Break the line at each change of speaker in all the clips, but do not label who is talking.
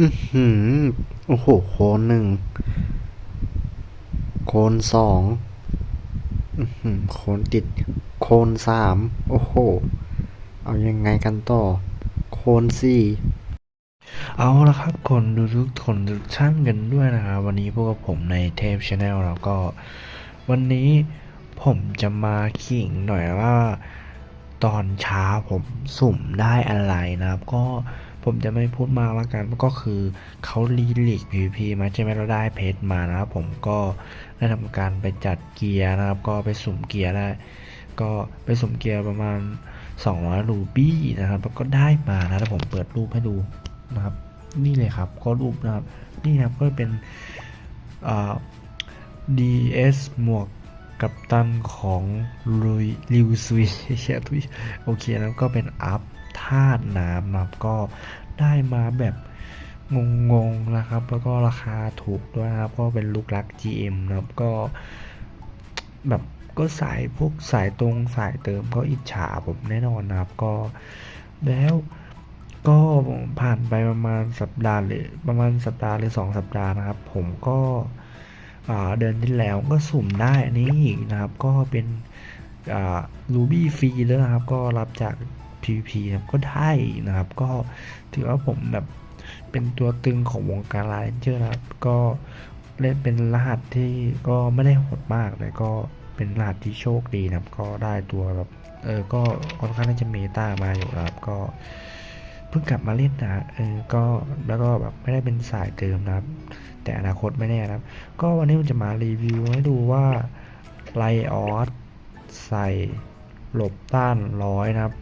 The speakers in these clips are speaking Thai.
อือหือ โอ้โห โคนหนึ่ง โคนสอง อือหือ โคนติด โคนสาม โอ้โห เอายังไงกันต่อ โคนสี่
เอาละครับคนดูทุกคนทุกท่านกันด้วยนะครับวันนี้พวกบผมในเทพชาแนลแล้วก็ วันนี้ผมจะมาขิงหน่อยว่า ตอนเช้าผมสุ่มได้อะไรนะครับ ก็ ผมจะไม่พูดมากแล้วกันก็คือเขารีลีก PVP มาใช่ไหมเราได้เพชรมานะครับผมก็ได้ทำการไปจัดเกียร์นะครับ ก็ไปสุ่มเกียร์ได้ก็ไปสุ่มเกียร์ประมาณ 200 รูบี้นะครับ แล้วก็ได้มานะแล้วผมเปิดรูปให้ดูนะครับ นี่เลยครับก็รูปนะครับ นี่นะครับก็เป็นอ่า DS หมวกกับตันของลุยลิวซุยเชียทุยโอเคแล้วก็เป็นอัพ ธาตุน้ำนะครับก็ได้มาแบบงงๆนะครับ แล้วก็ราคาถูกด้วยนะครับ ก็เป็นลูกรัก GM นะครับก็แบบก็สายพวกสายตรงสายเติมก็อิจฉาผมแน่นอนนะครับก็แล้วก็ผ่านไปประมาณสัปดาห์หรือประมาณสัปดาห์หรือสองสัปดาห์นะครับ ผมก็เดือนที่แล้วก็สุ่มได้อันนี้อีกนะครับ ก็เป็นรูบี้ฟรีแล้วนะครับ ก็รับจาก PVP นะครับก็ได้นะครับ ก็ถือว่าผมแบบเป็นตัวตึงของวงการไลน์เจอร์นะครับ ก็เล่นเป็นรหัสที่ก็ไม่ได้โหดมากแต่ก็เป็นรหัสที่โชคดีนะครับ ก็ได้ตัวแบบเออก็ค่อนข้างที่จะเมตามาอยู่นะครับ ก็เพิ่งกลับมาเล่นนะเออก็แล้วก็แบบไม่ได้เป็นสายเติมนะครับ แต่อนาคตไม่แน่นะครับ ก็วันนี้ผมจะมารีวิวให้ดูว่าไลออสใส่หลบต้านร้อยนะครับ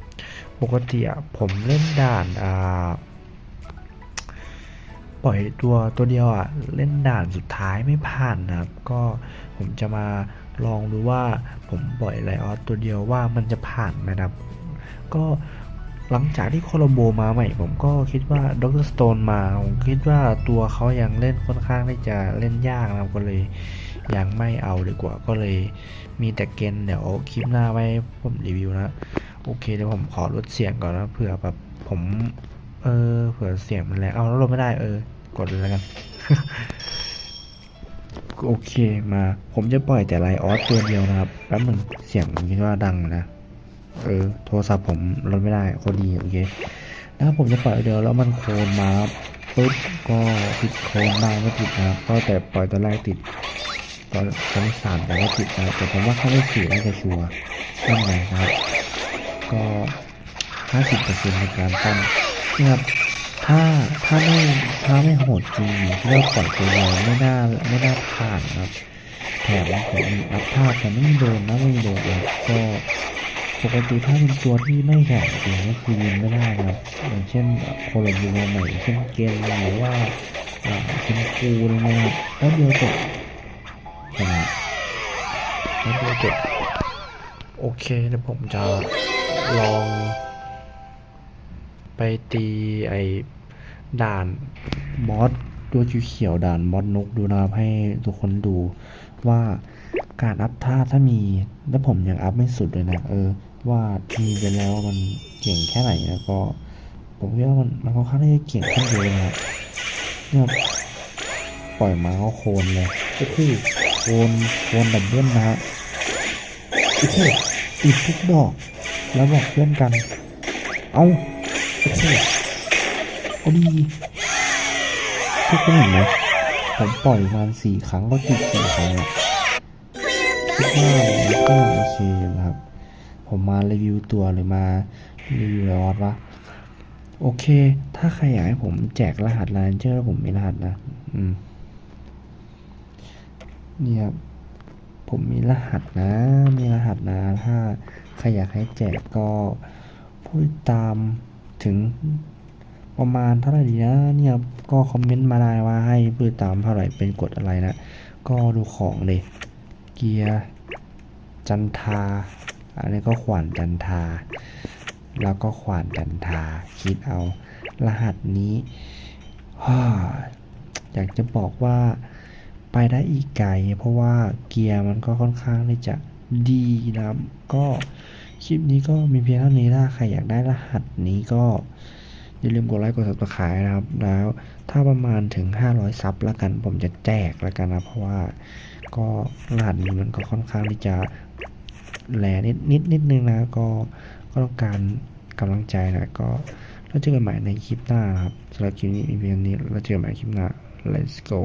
ปกติอะผมเล่นด่านอ่าปล่อยตัวตัวเดียวอะเล่นด่านสุดท้ายไม่ผ่านนะครับ ก็ผมจะมาลองดูว่าผมปล่อยไลออสตัวเดียวว่ามันจะผ่านไหมนะครับ ก็หลังจากที่โคโลโบมาใหม่ ผมก็คิดว่าด็อกเตอร์สโตนมาผมคิดว่าตัวเขายังเล่นค่อนข้างที่จะเล่นยากนะครับก็เลยยังไม่เอาดีกว่าก็เลยมีแต่เกณฑ์เดี๋ยวคลิปหน้าไว้ผมรีวิวนะ โอเคเดี๋ยวผมขอลดเสียงก่อนนะเผื่อแบบผม เออเผื่อเสียงมันแรงเอาแล้วลดไม่ได้เออกดเลยแล้วกันโอเคมา ผมจะปล่อยแต่ไลออสตัวเดียวนะครับแป๊บหนึงเสียงผมคิดว่าดังนะเออโทรศัพท์ผมลดไม่ได้โคดีโอเคแล้วผมจะปล่อยเดียวแล้วมันโคลนมาปุ๊บก็ติดโคลนบ้างไม่ติดนะครับก็แต่ปล่อยตอนแรกติดตอนตอนสามแต่ว่าติดนะแต่ผมว่าเข้าไม่สี่น่าจะชัวร์ตั้งไงนะครับ ก็ห้าสิบเปอร์เซ็นต์ในการตั้งนี่ครับถ้าถ้าไม่ถ้าไม่โหดจริงที่เราปล่อยตัวเดียไม่น่าไม่น่าผ่านนะครับแถมผมอัพภาพแต่ไม่มีโดนนะไม่มีโดนเลยก็ปกติถ้าเป็นตัวที่ไม่แข็งจริงก็คือยิงไม่ได้นะครับอย่างเช่นโคโลบูมาใหม่เช่นเกนหรือว่าอ่าเซนฟูอะไรเงี้ยครับแล้วเดียวจบนะแล้วเดียวจบโอเคเดี๋ยวผมจะ ลอง ไปตีไอ้ด่านมอสตัวเขียวด่านมอสนกดูนะครับให้ทุกคนดูว่าการอัพท่าถ้ามีแล้วผมยังอัพไม่สุดเลยนะเออ ว่ามีไปแล้วมันเก่งแค่ไหนแล้วก็ ผมคิดว่ามันมันค่อนข้างที่จะเก่งขึ้นเยอะเลยนะเนี่ยปล่อยมาเขาโคนเลยโอ้โหโคนโคนดับเบิลนะฮะโอ้โหติดทุกดอก แล้วบอกเพื่อนกัน เอาโอ้โหเอาดีทุกคนเห็นไหมผมปล่อยประมาณสี่ครั้งก็ติดสี่ครั้งอะคิดว่ามันก็โอเคนะครับ ผมมารีวิวตัวหรือมารีวิวรอดวะโอเค ถ้าใครอยากให้ผมแจกรหัสลานเจอร์ผมมีรหัสนะ อืมเนี่ยครับ ผมมีรหัสนะ มีรหัสนะถ้า ใครอยากให้แจกก็พูดตามถึงประมาณเท่าไหร่ดีนะเนี่ยก็คอมเมนต์มาได้ว่าให้พูดตามเท่าไหร่เป็นกฎอะไรนะ ก็ดูของเลยเกียร์จันทา อันนี้ก็ขวานจันทา แล้วก็ขวานจันทา คิดเอารหัสนี้อยากจะบอกว่าไปได้อีกไกล เพราะว่าเกียร์มันก็ค่อนข้างที่จะ ดีนะครับ ก็คลิปนี้ก็มีเพียงเท่านี้ถ้าใครอยากได้รหัสนี้ก็อย่าลืมกดไลค์กด subscribe นะครับ แล้วถ้าประมาณถึง 500 ซับแล้วกันผมจะแจกแล้วกันนะเพราะว่าก็รหัสนี้มันก็ค่อนข้างที่จะแรงนิดนิดนิดนึงนะก็ก็ต้องการกำลังใจนะก็แล้วเจอกันใหม่ในคลิปหน้านะครับสำหรับคลิปนี้มีเพียงนี้แล้วเจอกันใหม่คลิปหน้า let's go